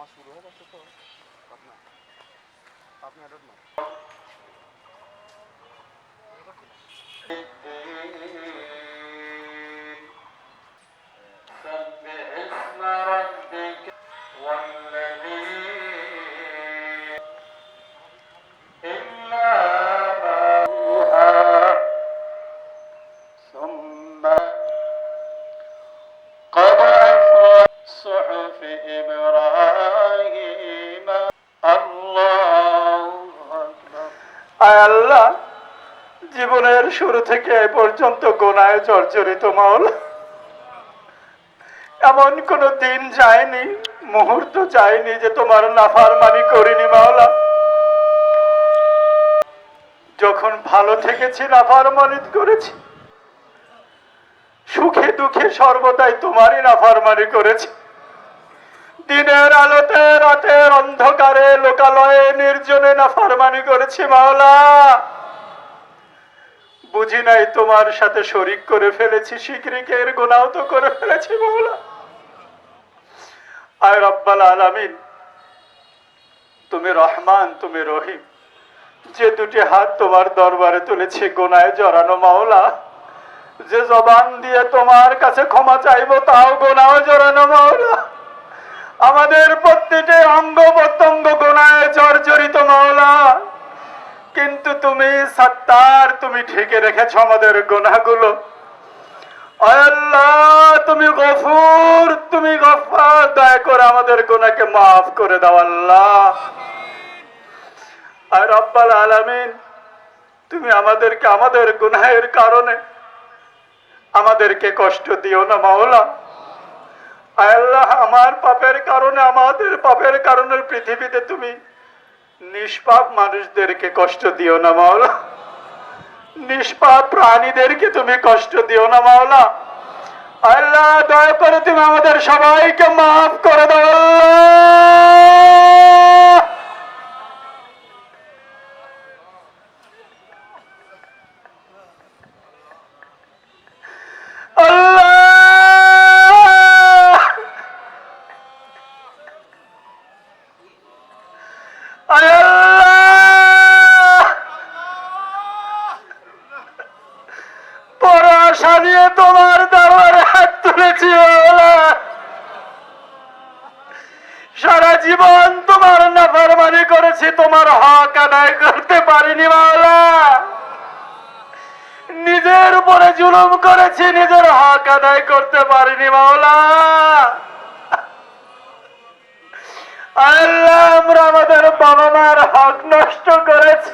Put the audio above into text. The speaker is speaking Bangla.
নামাজ শুরু হয়ে যাচ্ছে তো আপনার আপনি এটা না سبح اسم জীবনের শুরু থেকে এ পর্যন্ত গোনায় জর্জরিত মাওল এমন কোন দিন যায়নি, মুহূর্ত যায়নি যে তোমার নাফার মানি করিনি মাওলা। যখন ভালো থেকেছি নাফার মানিত করেছি। সুখে দুঃখে সর্বদাই তোমারই নাফারমানি করেছি। দিনের আলোতে, রাতের অন্ধকারে, লোকালয়ে, নির্জনে নাফারমানি করেছি মাওলা। বুঝি নাই তোমার সাথে শরিক করে ফেলেছি শিকরিকের গুনাও তো করে ফেলেছি মাওলা আয় রব্বাল আলামিন, তুমি রহমান, তুমি রহিম। যে দুটি হাত তোমার দরবারে তুলেছি, গোনায় জড়ানো মাওলা যে জবান দিয়ে তোমার কাছে ক্ষমা চাইব, তাও গোনাও জড়ানো মাওলা আমাদের প্রত্যেকটি অঙ্গ প্রত্যঙ্গ গোনায় জর্জরিত মাওলা কিন্তু তুমি সত্তার তুমি ঢেকে রেখেছ আমাদের গোনাগুলো আল্লাহ, তুমি গফুর, তুমি গফার, দয়া করে আমাদের গোনাকে মাফ করে দাও আল্লাহ। আর রব্বাল আলামিন, তুমি আমাদেরকে আমাদের গুনাহের কারণে আমাদেরকে কষ্ট দিও না মাওলা। আল্লাহ, আমার পাপের কারণে, আমাদের পাপের কারণে পৃথিবীতে তুমি নিষ্পাপ মানুষদেরকে কষ্ট দিও না মাওলা। নিষ্পাপ প্রাণীদেরকে তুমি কষ্ট দিও না, মাওলা। আল্লাহ, দয়া করে তুমি আমাদের সবাইকে মাফ করে দাও আল্লাহ। আল্লাহ আয় আল্লাহ পরাশা নিয়ে তোমার দেওয়ার হাত তুলেছি সারা জীবন তোমার নাফরমানি করেছি তোমার হক আদায় করতে পারিনি মাওলা নিজের উপরে জুলুম করেছি নিজের হক আদায় করতে পারিনি মাওলা আল্লাহ আমরা আমাদের বাবা মার হক নষ্ট করেছি।